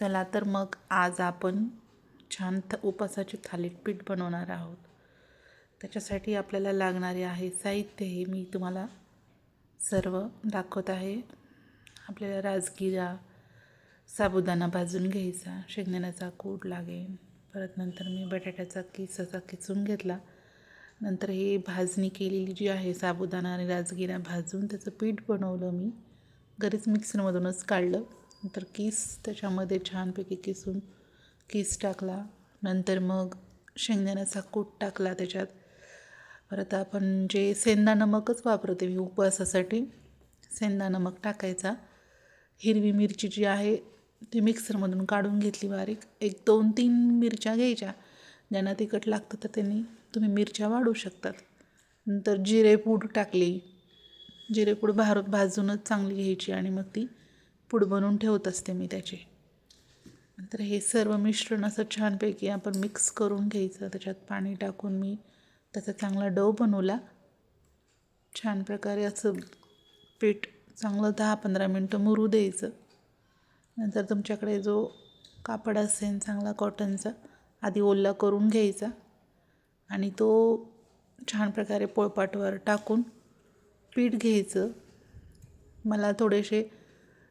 चला तर मग आज आपण छान थ उपासाची थालीपीठ बनवणार आहोत. त्याच्यासाठी आपल्याला लागणारे आहे साहित्य हे मी तुम्हाला सर्व दाखवत आहे. आपल्याला राजगिरा साबुदाणा भाजून घ्यायचा शेंगदाण्याचा कूट लागेल. परत नंतर मी बटाट्याचा किस असा किसून घेतला. नंतर हे भाजणी केलेली जी आहे साबुदाणा आणि राजगिरा भाजून त्याचं पीठ बनवलं मी. घरीच मिक्सरमधूनच काढलं. नंतर किस त्याच्यामध्ये छानपैकी किसून किस टाकला. नंतर मग शेंगदाण्याचा कूट टाकला त्याच्यात. परत आपण जे सेंदा नमकच वापरते मी उपवासासाठी सेंदा नमक टाकायचा. हिरवी मिरची जी आहे ती मिक्सरमधून काढून घेतली बारीक. एक दोन तीन मिरच्या घ्यायच्या. ज्यांना तिखट लागतं तर त्यांनी तुम्ही मिरच्या वाढू शकतात. नंतर जिरेपूड टाकली. जिरेपूड भार भाजूनच चांगली घ्यायची आणि मग ती पूड बनवून ठेवत असते मी त्याची. नंतर हे सर्व मिश्रण असं छानपैकी आपण मिक्स करून घ्यायचं. त्याच्यात पाणी टाकून मी त्याचा चांगला डव बनवला. छान प्रकारे असं पीठ चांगलं दहा पंधरा मिनटं मुरू द्यायचं. नंतर तुमच्याकडे जो कापड असेल चांगला कॉटनचा आधी ओला करून घ्यायचा. आणि तो छान प्रकारे पोळपाटवर टाकून पीठ घ्यायचं. मला थोडेसे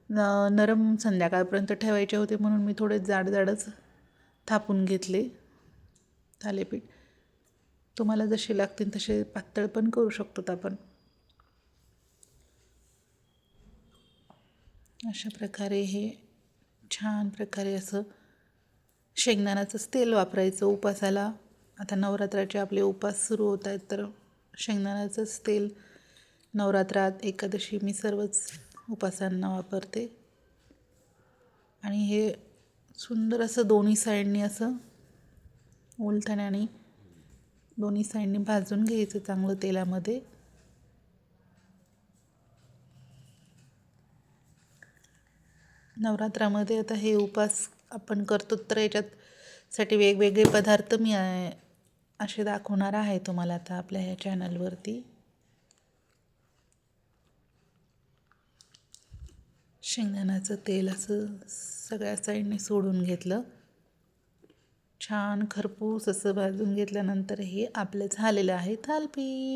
न नरम संध्याकाळपर्यंत ठेवायचे होते म्हणून मी थोडे जाड जाडच थापून घेतले थालीपीठ. तुम्हाला जसे लागतील तसे पातळ पण करू शकतो आपण. अशा प्रकारे हे छान प्रकारे असं शेंगदाण्याचंच तेल वापरायचं उपासाला. आता नवरात्राचे आपले उपास सुरू होत आहेत तर शेंगदाण्याचंच तेल नवरात्रात एकादशी मी सर्वच उपासांना वापरते. आणि हे सुंदर असं दोन्ही साईडनी असं उलथण्याने दोन्ही साईडनी भाजून घ्यायचं चांगलं तेलामध्ये. नवरात्रामध्ये आता हे उपास आपण करतो तर याच्यातसाठी वेगवेगळे पदार्थ मी असे दाखवणार आहे तुम्हाला आता आपल्या ह्या चॅनलवरती शेंगदाण्याचं तेल असं सगळ्या साईडने सोडून घेतलं. छान खरपूस असं भाजून घेतल्यानंतर हे आपलं झालेलं आहे थालपीठ.